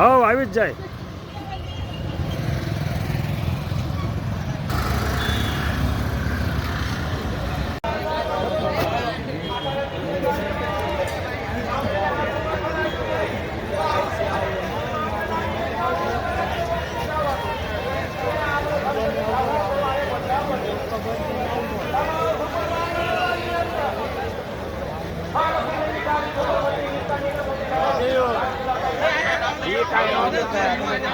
હવ આવી જ જાય แบบ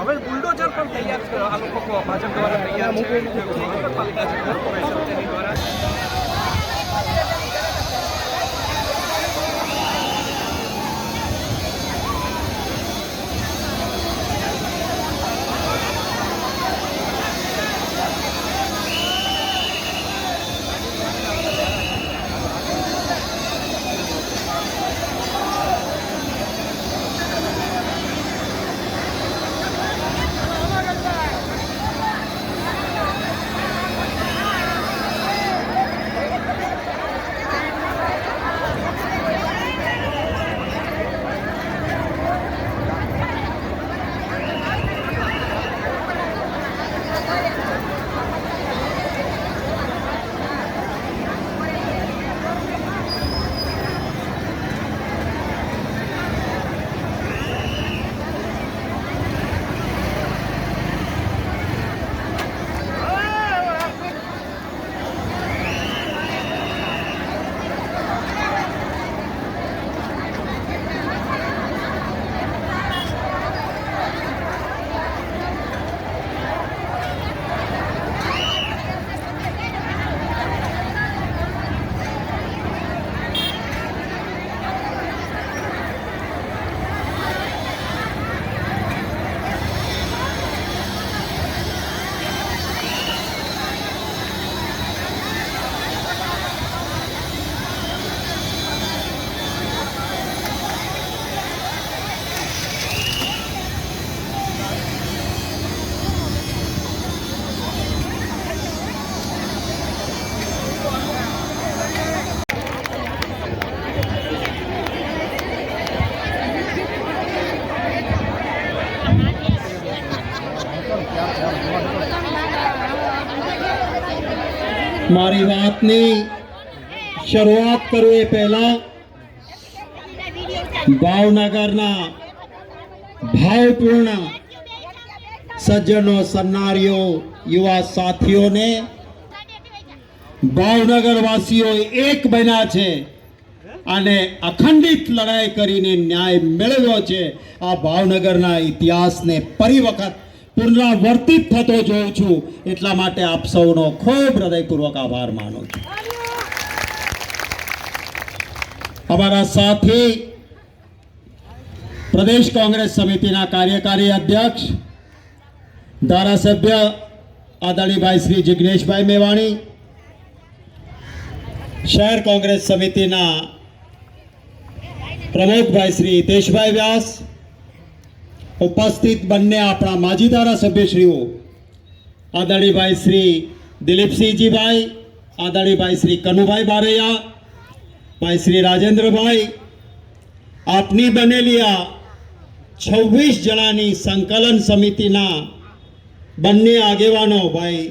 હવે બુલડોઝર પણ તૈયાર છે. આ લોકો ભાજપ દ્વારા તૈયાર છે. નગરપાલિકા છે. કોર્પોરેશન તેની દ્વારા. મારી વાતની શરૂઆત કરું એ પહેલા. ભાવનગરના ભાવપૂર્ણ સજ્જનો, સન્નારીઓ, યુવા સાથીઓને ભાવનગર વાસીઓ એક બન્યા છે અને અખંડિત લડાઈ કરીને ન્યાય મેળવ્યો છે. આ ભાવનગરના ઇતિહાસને ફરી વખત પુનરાવર્તિત થતો જોઉં છું. એટલા માટે આપ સૌનો ખૂબ હૃદયપૂર્વક આભાર માનું છું. અમારા સાથી, પ્રદેશ કોંગ્રેસ સમિતિના કાર્યકારી અધ્યક્ષ, ધારાસભ્ય આદરણીભાઈ શ્રી જિગ્નેશભાઈ મેવાણી, શહેર કોંગ્રેસ સમિતિના પ્રમોદભાઈ શ્રી હિતેશભાઈ વ્યાસ ઉપસ્થિત બંને આપણા માજી ધારાસભ્યશ્રીઓ આદાણીભાઈ શ્રી દિલીપસિંહજીભાઈ આદાણીભાઈ શ્રી કનુભાઈ બારૈયા, ભાઈ શ્રી રાજેન્દ્રભાઈ, આપની બનેલી આ છવ્વીસ જણાની સંકલન સમિતિના બંને આગેવાનો ભાઈ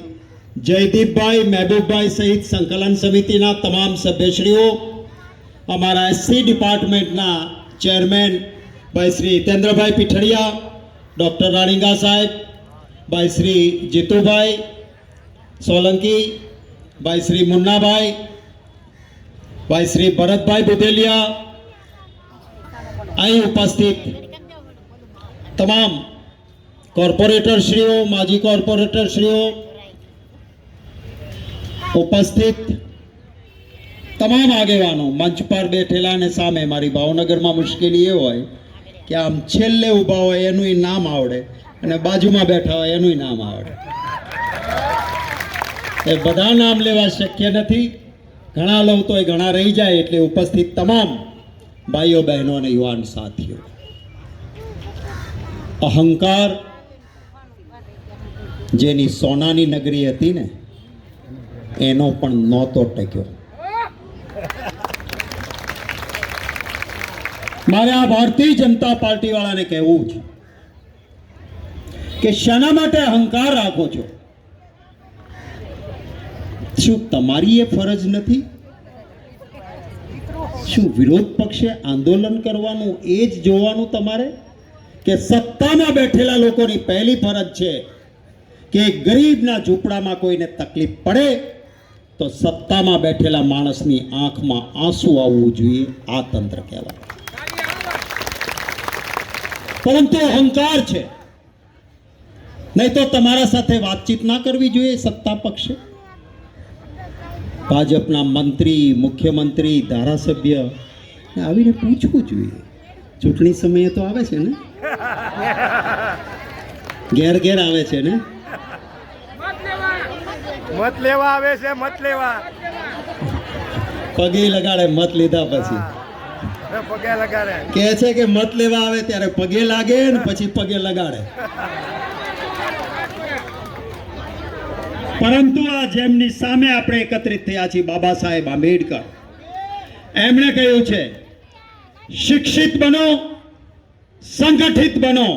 જયદીપભાઈ મહેબૂબભાઈ સહિત સંકલન સમિતિના તમામ સભ્યશ્રીઓ, અમારા એસસી ડિપાર્ટમેન્ટના ચેરમેન ભાઈ શ્રી હિતેન્દ્રભાઈ પીઠડિયા, ડૉક્ટર રાણીગા સાહેબ ભાઈ શ્રી જીતુભાઈ સોલંકી ભાઈ શ્રી મુન્નાભાઈ ભાઈ શ્રી ભરતભાઈ બુધેલિયા અહીં ઉપસ્થિત તમામ કોર્પોરેટરશ્રીઓ, માજી કોર્પોરેટરશ્રીઓ ઉપસ્થિત. તમામ આગેવાનો, મંચ પર બેઠેલા અને સામે મારી ભાવનગરમાં મુશ્કેલી એ હોય કે આમ છેલ્લે ઊભા હોય એનું નામ આવડે અને બાજુમાં બેઠા હોય એનું નામ આવડે. એ બધા નામ લેવા શક્ય નથી. ઘણા લઉં તો એ ઘણા રહી જાય એટલે ઉપસ્થિત તમામ ભાઈઓ, બહેનો અને યુવાન સાથીઓ. અહંકાર જેની સોનાની નગરી હતી ને, એનો પણ નહોતો ટક્યો. મારે આ ભારતીય જનતા પાર્ટી વાળાને કહેવું છે કે શાના માટે અહંકાર રાખો છો. શું તમારી એ ફરજ નથી? શું વિરોધ પક્ષે આંદોલન કરવાનું એ જ જોવાનું તમારે? કે સત્તામાં બેઠેલા લોકોની પહેલી ફરજ છે કે ગરીબના ઝૂંપડામાં કોઈને તકલીફ પડે તો સત્તામાં બેઠેલા માણસની આંખમાં આંસુ આવવું જોઈએ, આ તંત્ર કહેવાય. પરંતુ અહંકાર છે. નહીં તો તમારા સાથે વાતચીત ના કરવી જોઈએ સત્તા પક્ષે. ભાજપના મંત્રી મુખ્યમંત્રી ધારાસભ્ય આવીને પૂછવું જોઈએ. ચૂંટણી સમયે તો આવે છે ને? ઘેર ઘેર આવે છે ને? મત લેવા આવે છે મત લેવા. પગે લગાડે મત લીધા પછી. કહે છે કે મત લેવા આવે ત્યારે પગે લાગે ને પછી પગે લગાડે. પરંતુ આ જેમની સામે આપણે એકત્રિત થયા છીએ બાબા સાહેબ આંબેડકર, એમણે કહ્યું છે, શિક્ષિત બનો, સંગઠિત બનો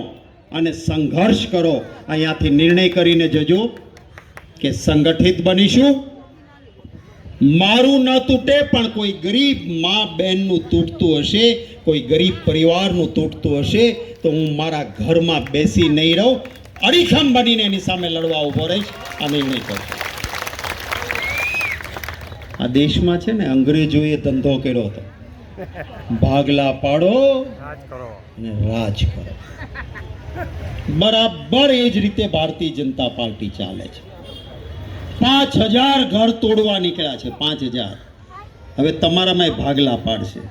અને સંઘર્ષ કરો. અહીંયાથી નિર્ણય કરીને જજો કે સંગઠિત બનીશું મારું ન તૂટે પણ કોઈ ગરીબ મા બહેનનું તૂટતું હશે કોઈ ગરીબ પરિવારનું તૂટતું હશે તો હું મારા ઘરમાં બેસી નહીં રહું. અડીખમ બનીને એની સામે લડવા ઊભો રહીશ અને નહીં કરું. આ દેશમાં છે ને અંગ્રેજોએ ધંધો કર્યો હતો. ભાગલા પાડો અને રાજ કરો. બરાબર એ જ રીતે ભારતીય જનતા પાર્ટી ચાલે છે. પાંચ હજાર ઘર તોડવા નીકળ્યા છે, પાંચ હજાર. હવે તમારામાં ભાગલા પાડશે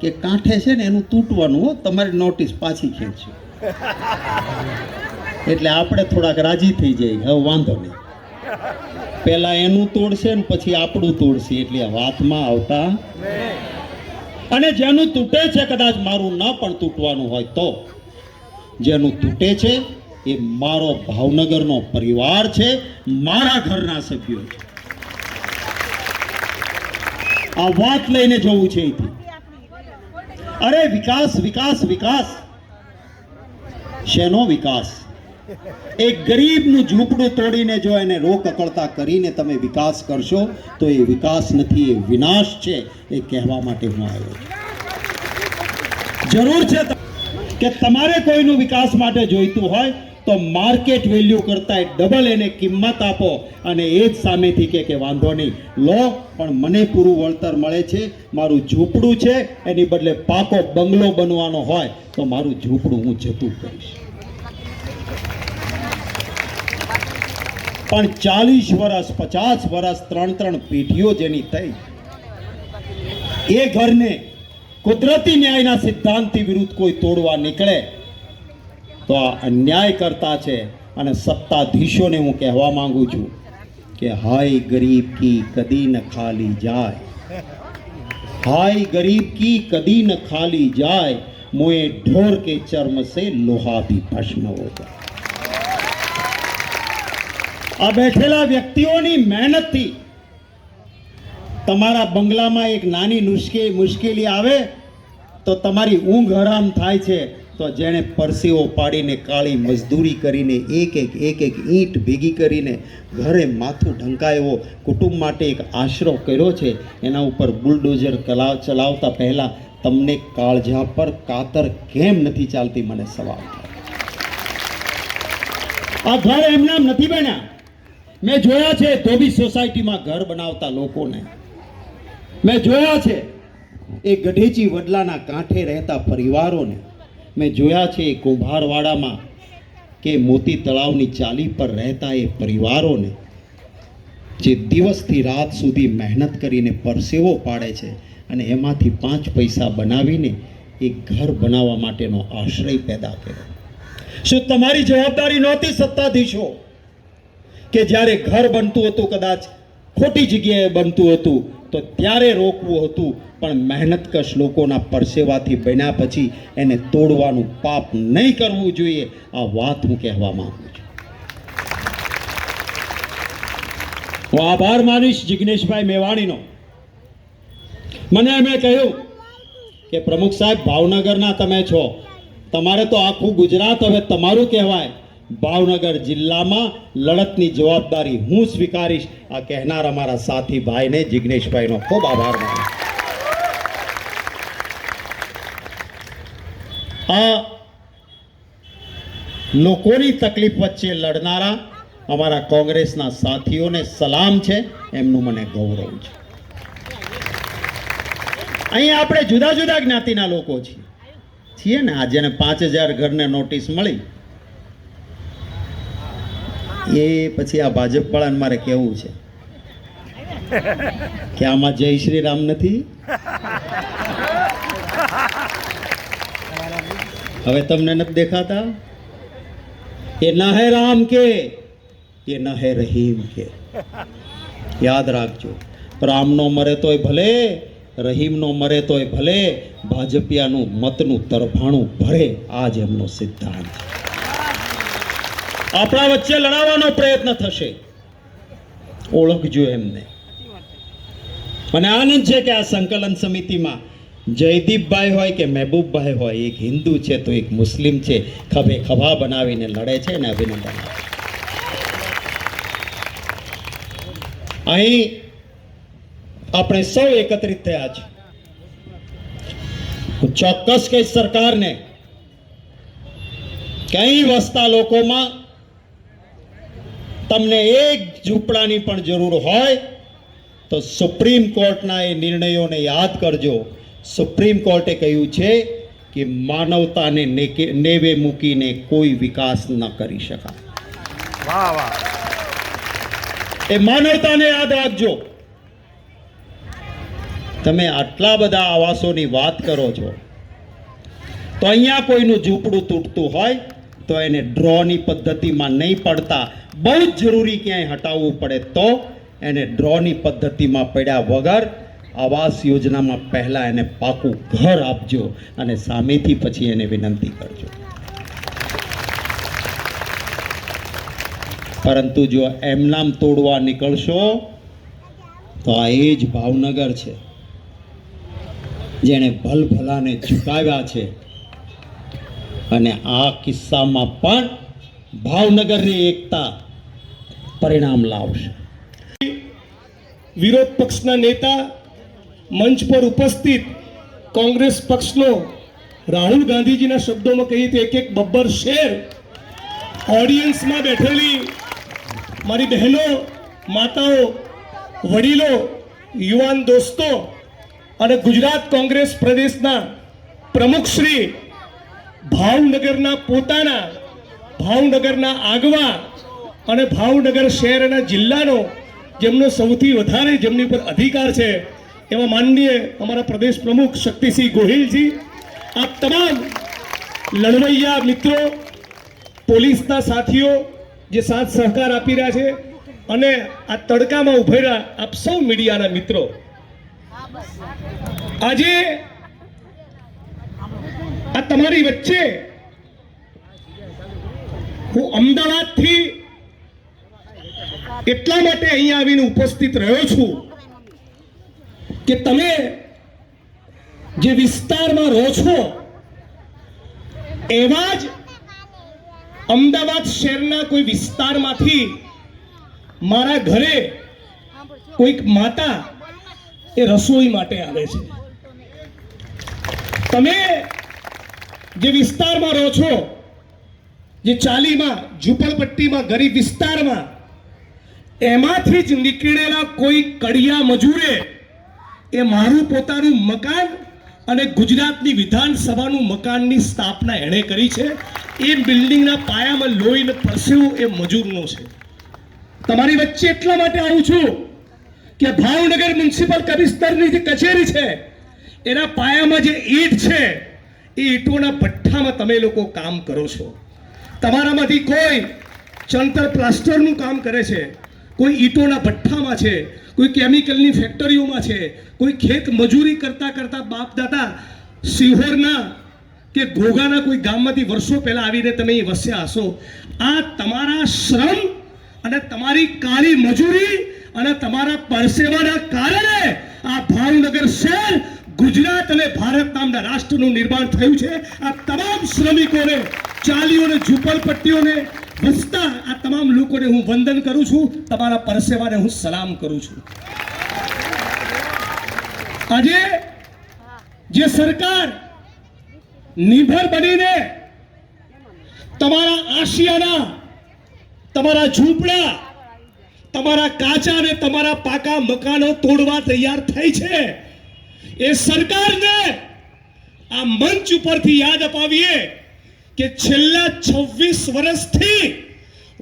કે કાંઠે છે ને એનું તૂટવાનું હો, તમારી નોટિસ પાછી ખેંચશે એટલે આપણે થોડાક રાજી થઈ જઈએ, હવે વાંધો નહીં. પહેલા એનું તોડશે ને પછી આપણું તોડશે, એટલે વાતમાં આવતા અને જેનું તૂટે છે કદાચ મારું ન પણ તૂટવાનું હોય તો, જેનું તૂટે છે એ મારો ભાવનગરનો પરિવાર છે, મારા ઘરના સભ્યો છે. આ વાત લઈને જવું છે અરે વિકાસ વિકાસ વિકાસ. શેનો વિકાસ? એક ગરીબનું ઝૂંપડું તોડીને જો એને રોક અકળતા કરીને તમે વિકાસ કરશો, તો એ વિકાસ નથી, એ વિનાશ છે, એ કહેવા માટે હું આવ્યો જરૂર છે કે તમારે કોઈનું વિકાસ માટે જોઈતું હોય તો માર્કેટ વેલ્યુ કરતાં ડબલ એને કિંમત આપો અને એ જ સામેથી કે કે વાંધો નહીં. લો, પણ મને પૂરું વળતર મળે છે. મારું ઝૂંપડું છે, એની બદલે પાકો બંગલો બનવાનો હોય, તો મારું ઝૂંપડું હું જતું કરીશ. પણ ચાલીસ વર્ષ પચાસ વર્ષ ત્રણ ત્રણ પેઢીઓ જેની થઈ. એ ઘરને કુદરતી ન્યાયના સિદ્ધાંતથી વિરુદ્ધ કોઈ તોડવા નીકળે. તો આ અન્યાય કરતા છે અને સત્તાધીશોને હું કહેવા માંગુ છું કે હાય ગરીબ કી કદી ન ખાલી જાય. હાય ગરીબ કી કદી ન ખાલી જાય. મોએ ઢોર કે ચર્મ સે લોહા ભી ભસ્મ હો આ બેઠેલા વ્યક્તિઓની મહેનતથી તમારા બંગલામાં એક નાની નુસ્ખે મુશ્કેલી આવે તો તમારી ઊંઘ હરામ થાય છે. તો જેણે પરસેવો પાડીને કાળી મજદૂરી કરીને એક એક એક એક ઈંટ ભેગી કરીને ઘરે માથું ઢંકાયો, કુટુંબ માટે એક આશરો કર્યો છે, એના ઉપર બુલડોઝર કલા ચલાવતા પહેલાં તમને કાળજા પર કાતર કેમ નથી ચાલતી, મને સવાલ આ ઘર એમના નથી બન્યા. મેં જોયા છે ધોબી સોસાયટીમાં ઘર બનાવતા લોકોને. મેં જોયા છે એ ગઢેચી વડલાના કાંઠે રહેતા પરિવારોને. મેં જોયા છે એ કુંભારવાડામાં કે મોતી તળાવની ચાલી પર રહેતા એ પરિવારોને જે દિવસથી રાત સુધી મહેનત કરીને પરસેવો પાડે છે અને એમાંથી પાંચ પૈસા બનાવીને એ ઘર બનાવવા માટેનો આશ્રય પેદા કર્યો. શું તમારી જવાબદારી નહોતી સત્તાધીશો કે જ્યારે ઘર બનતું હતું કદાચ ખોટી જગ્યાએ બનતું હતું તો ત્યારે રોકવું હતું, પણ મહેનતકશ લોકોના પરસેવાથી બન્યા પછી એને તોડવાનું પાપ નહીં કરવું જોઈએ. આ વાત હું કહેવા માંગુ છું. હું આભાર માનીશ જિગ્નેશભાઈ મેવાણીનો. મને એમણે કહ્યું કે પ્રમુખ સાહેબ, ભાવનગરના તમે છો. તમારે તો આખું ગુજરાત હવે તમારું કહેવાય. ભાવનગર જિલ્લામાં લડતની જવાબદારી હું સ્વીકારીશ. આ કહેનાર અમારા સાથી ભાઈને, જિગ્નેશભાઈનો ખૂબ આભાર માનું આ લોકોની તકલીફ વચ્ચે લડનારા અમારા કોંગ્રેસના સાથીઓને સલામ છે, એમનું મને ગૌરવ છે. અહીં આપણે જુદા જુદા જ્ઞાતિના લોકો છીએ. છીએ ને આ જેને પાંચ હજાર ઘરને નોટિસ મળી. એ પછી આ ભાજપ વાળાને મારે કેવું છે. કે આમાં જય શ્રી રામ નથી. હવે તમને નથી દેખાતા? એ ના હે રામ કે એ ના હે રહીમ કે. યાદ રાખજો, રામનો મરે તોય ભલે, રહીમનો મરે તોય ભલે, ભાજપિયાનું મતનું તરફાણું ભરે, આ જ એમનો સિદ્ધાંત. આપણા વચ્ચે લડાવવાનો પ્રયત્ન થશે. ઓળખજો એમને. મને આનંદ છે કે આ સંકલન સમિતિમાં જયદીપભાઈ હોય કે મહેબૂબભાઈ હોય, એક હિન્દુ છે તો એક મુસ્લિમ છે, ખભે ખભા બનાવીને લડે છે ને અભિનંદન. અહીં આપણે સૌ એકત્રિત થયા છે. ચોક્કસ કહીશ સરકારને કઈ વસતા લોકોમાં તમને એક ઝૂંપડાની પણ જરૂર હોય તો સુપ્રીમ કોર્ટના એ નિર્ણયોને યાદ કરજો. સુપ્રીમ કોર્ટે કહ્યું છે કે માનવતાને નેવે મૂકીને કોઈ વિકાસ ન કરી શકાય. વાહ વાહ. એ માનવતાને યાદ રાખજો. તમે આટલા બધા આવાસોની વાત કરો છો તો અહીંયા કોઈનું ઝૂંપડું તૂટતું હોય તો એને ડ્રોની પદ્ધતિમાં નહીં પડતા. બહુ જ જરૂરી ક્યાંય હટાવવું પડે તો એને ડ્રોની પદ્ધતિમાં પડ્યા વગર આવાસ યોજનામાં પહેલાં એને પાકું ઘર આપજો અને સામેથી પછી એને વિનંતી કરજો. પરંતુ જો એમનામ તોડવા નીકળશો, તો આ એ જ ભાવનગર છે, જેણે ભલભલાને ઝુકાવ્યા છે. અને આ કિસ્સામાં પણ ભાવનગરની એકતા પરિણામ લાવશે. વિરોધ પક્ષના નેતા મંચ પર ઉપસ્થિત કોંગ્રેસ પક્ષનો રાહુલ ગાંધીજીના શબ્દોમાં કહીએ તો એક એક બબ્બર શેર ઓડિયન્સમાં બેઠેલી મારી બહેનો, માતાઓ, વડીલો, યુવાન દોસ્તો અને ગુજરાત કોંગ્રેસ પ્રદેશના પ્રમુખશ્રી ભાવનગરના પોતાના, ભાવનગરના આગવા અને ભાવનગર શહેર અને જિલ્લાનો, જેમનો સૌથી વધારે જેમની પર અધિકાર છે, એવા માનનીય અમારા પ્રદેશ પ્રમુખ શક્તિસિંહ ગોહિલજી આ તમામ લડવૈયા મિત્રો, પોલીસના સાથીઓ જે સાથ સહકાર આપી રહ્યા છે અને આ તડકામાં ઉભેલા આપ સૌ મીડિયાના મિત્રો. આજે આ તમારી વચ્ચે હું અમદાવાદથી એટલા માટે અહીંયા આવીને ઉપસ્થિત રહ્યો છું કે તમે જે વિસ્તારમાં રહો છો, એવા જ અમદાવાદ શહેરના કોઈ વિસ્તારમાંથી મારા ઘરે કોઈક માતા એ રસોઈ માટે આવે છે. તમે જે વિસ્તારમાં રહો છો, જે ચાલીમાં, ઝુંપડપટ્ટીમાં, ગરીબ વિસ્તારમાં એમાંથી જ નીકળેલા કોઈ કડિયા મજૂરે એ મારું પોતાનું મકાન અને ગુજરાતની વિધાનસભાનું મકાનની સ્થાપના એણે કરી છે. એ બિલ્ડિંગના પાયામાં લોહીને પરસેવો એ મજૂરનો છે. તમારી વચ્ચે એટલા માટે આવું છું કે ભાવનગર મ્યુનિસિપલ કમિશનરની જે કચેરી છે, એના પાયામાં જે ઈંટ છે, એ ઈંટોના ભઠ્ઠામાં તમે લોકો કામ કરો છો. તમારામાંથી કોઈ ચણતર પ્લાસ્ટરનું કામ કરે છે. કોઈ ઈંટોના ભઠ્ઠામાં છે, કોઈ કેમિકલની ફેક્ટરીઓમાં છે, કોઈ ખેત મજૂરી કરતા કરતા બાપ દાદા સિહોરના કે ઘોઘાના કોઈ ગામમાંથી વર્ષો પહેલા આવીને તમે અહીં વસ્યા હશો. આ તમારા શ્રમ અને તમારી કાળી મજૂરી અને તમારા પરસેવાના કારણે આ ભાવનગર શહેર ગુજરાત અને ભારત નામના રાષ્ટ્રનું નિર્માણ થયું છે. આ તમામ શ્રમિકોને, ચાલીઓને, ઝૂંપડપટ્ટીઓને વસતા આ તમામ લોકોને હું વંદન કરું છું. તમારા પરસેવાને હું સલામ કરું છું. આજે જે સરકાર નિર્ભર બનીને તમારા આશિયાના, તમારા ઝૂંપડા, તમારા કાચા અને તમારા પાકા મકાનો તોડવા તૈયાર થઈ છે. એ સરકારને આ મંચ ઉપરથી યાદ અપાવીએ. કે છેલ્લા છવ્વીસ વર્ષથી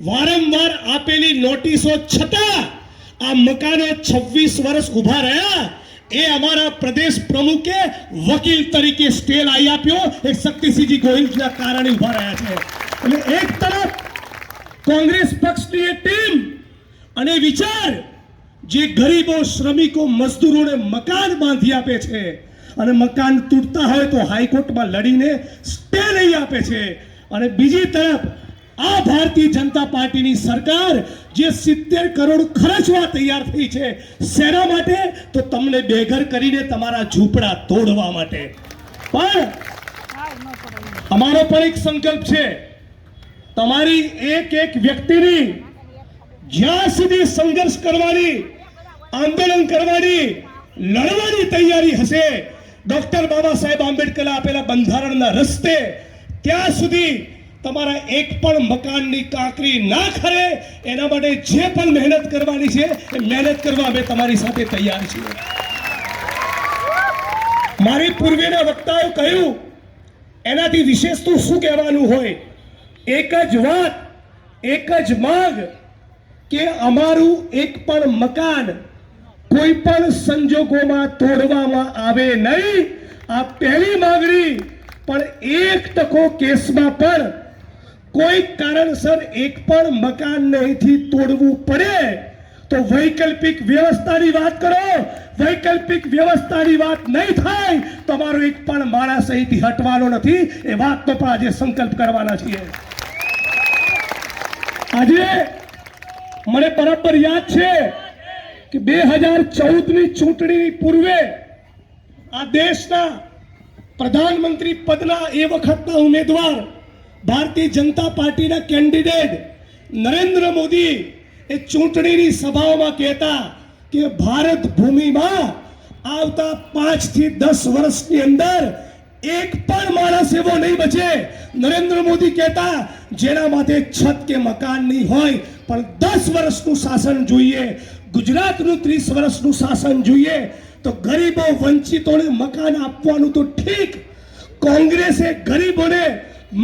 વારંવાર આપેલી નોટિસો છતાં આ મકાનો છવ્વીસ વર્ષ ઊભા રહ્યા, એ અમારા પ્રદેશ પ્રમુખે વકીલ તરીકે સ્ટેલ આવી આપ્યો. એ શક્તિસિંહજી ગોહિલના કારણે ઊભા રહ્યા છે. એટલે એક તરફ કોંગ્રેસ પક્ષની એ ટીમ અને વિચાર, જે ગરીબો, શ્રમિકો, મજદૂરોને મકાન બાંધી આપે છે. અને મકાન તૂટતા હોય તો હાઈકોર્ટમાં લડીને સ્ટે લઈ આપે છે. અને બીજી તરફ, આ ભારતીય જનતા પાર્ટીની સરકાર જે સિત્તેર કરોડ ખર્ચવા તૈયાર થઈ છે, શેના માટે? તો તમને બેઘર કરીને તમારા ઝૂંપડા તોડવા માટે. પણ અમારો પણ એક સંકલ્પ છે. તમારી એક એક વ્યક્તિની જ્યાં સુધી સંઘર્ષ કરવાની, આંદોલન કરવાની, લડવાની તૈયારી હશે ડોક્ટર બાબા સાહેબ આંબેડકર આપેલા બંધારણના રસ્તે ત્યાં સુધી તમારા એક પણ મકાનની કાંકરી ના ખરે, એના માટે જે પણ મહેનત કરવાની છે, એ મહેનત કરવા અમે તમારી સાથે તૈયાર છીએ. મારી પૂર્વેના વક્તાએ કહ્યું, એનાથી વિશેષ તો શું કહેવાનું હોય? એક જ વાત, એક જ માંગ કે અમારું એક પણ મકાન કોઈ પણ સંજોગોમાં તોડવામાં આવે નહીં. આ પહેલી માંગણી, પણ એક ટકો કેસમાં પણ કોઈ કારણસર એક પણ મકાન અહીંથી તોડવું પડે. તો વૈકલ્પિક વ્યવસ્થાની વાત કરો. વૈકલ્પિક વ્યવસ્થાની વાત નહીં થાય. તમારો એક પણ માણસ અહીંથી હટવાનો નથી. એ વાતનો પણ આજે સંકલ્પ કરવાના છીએ. આજે મને બરાબર યાદ છે કે બે હજાર ચૌદની ચૂંટણી પૂર્વે આ દેશના પ્રધાનમંત્રી પદના એ વખતના ઉમેદવાર ભારતીય જનતા પાર્ટીના કેન્ડિડેટ નરેન્દ્ર મોદી એ ચૂંટણીની સભાઓમાં કહેતા કે ભારત ભૂમિમાં આવતા પાંચથી દસ વર્ષની અંદર એક પણ માણસ એવો નહીં બચે. નરેન્દ્ર મોદી કહેતા, જેના માથે છત કે મકાન નહીં હોય, પણ દસ વર્ષનું શાસન જોઈએ ગુજરાતનું ત્રીસ વર્ષનું શાસન જોઈએ તો ગરીબો વંચિતોને મકાન આપવાનું તો ઠીક. કોંગ્રેસે ગરીબોને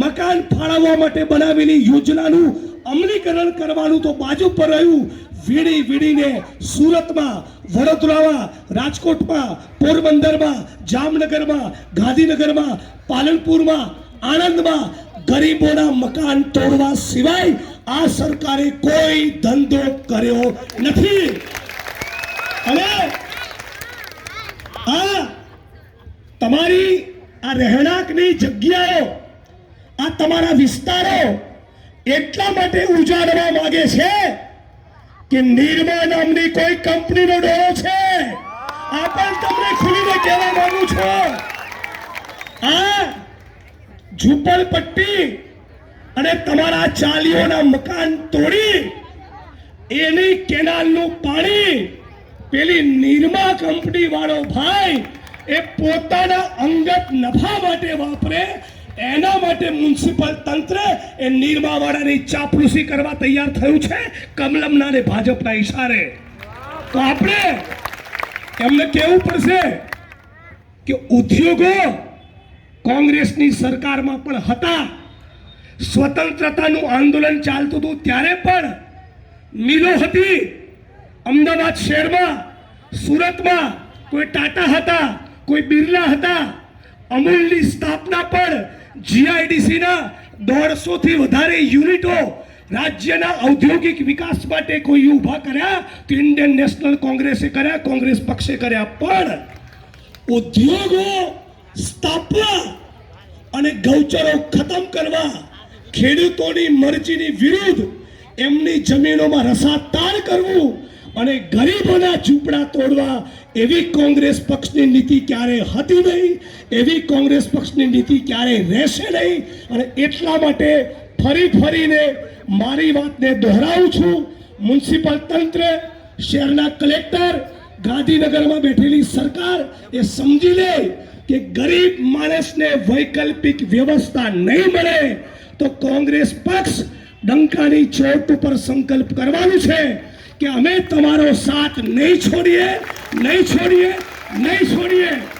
મકાન ફાળવવા માટે બનાવેલી યોજનાનું અમલીકરણ કરવાનું તો બાજુ પર રહ્યું. વીડી વીડીને સુરતમાં, વડોદરામાં, રાજકોટમાં, પોરબંદરમાં, જામનગરમાં, ગાંધીનગરમાં, પાલનપુરમાં, આણંદમાં ગરીબોના મકાન તોડવા સિવાય આ સરકારે કોઈ ધંધો કર્યો નથી. અને આ તમારી આ રહેણાંકની જગ્યાઓ, આ તમારા વિસ્તારો એટલા માટે ઉજાડવા માંગે છે કે નિર્મા નામની કોઈ કંપનીનો ડોળો છે. આ પણ તમને ખુલીને કહેવા માંગુ છું. આ ઝૂંપડપટ્ટી અને તમારા ચાલીઓના મકાન તોડી, એની કેનાલનું પાણી, પેલી નિરમા કંપની વાળો ભાઈ એ પોતાના અંગત નફા માટે વાપરે, એના માટે મ્યુનિસિપલ તંત્ર એ નિરમા વાળાની ચાપલુસી કરવા તૈયાર થયું છે, કમલમના ને ભાજપના ઈશારે. તો આપણે એમને કહેવું પડશે કે ઉદ્યોગો કોંગ્રેસની સરકારમાં પણ હતા સ્વતંત્રતાનું આંદોલન ચાલતું હતું ત્યારે પણ મિલો હતી. અમદાવાદ શહેરમાં, સુરતમાં કોઈ ટાટા હતા, કોઈ બિરલા હતા. અમૂલની સ્થાપના પણ જીઆઈડીસીના દોઢસોથી વધારે યુનિટો રાજ્યના ઔદ્યોગિક વિકાસ માટે કોઈ ઊભા કર્યા તો ઇન્ડિયન નેશનલ કોંગ્રેસે કર્યા, કોંગ્રેસ પક્ષે કર્યા. પણ ઉદ્યોગો સ્થાપવા અને ગૌચરો ખતમ કરવા ખેડૂતોની મરજીની વિરુદ્ધ એમની જમીનોમાં રસાતાર કરવું અને ગરીબોના ઝૂંપડા તોડવા એવી કોંગ્રેસ પક્ષની નીતિ ક્યારે હતી નહીં, એવી કોંગ્રેસ પક્ષની નીતિ ક્યારે રહેશે નહીં અને એટલા માટે ફરી ફરીને મારી વાતને દોહરાવું છું. મ્યુનિસિપલ તંત્ર શહેરના કલેક્ટર, ગાંધીનગરમાં બેઠેલી સરકાર એ સમજી લે કે ગરીબ માણસને વૈકલ્પિક વ્યવસ્થા નહીં મળે તો કોંગ્રેસ પક્ષ ડંકાની ચોટ ઉપર સંકલ્પ કરવાનું છે કે અમે તમારો સાથ નહીં છોડીએ નહીં છોડીએ નહીં છોડીએ.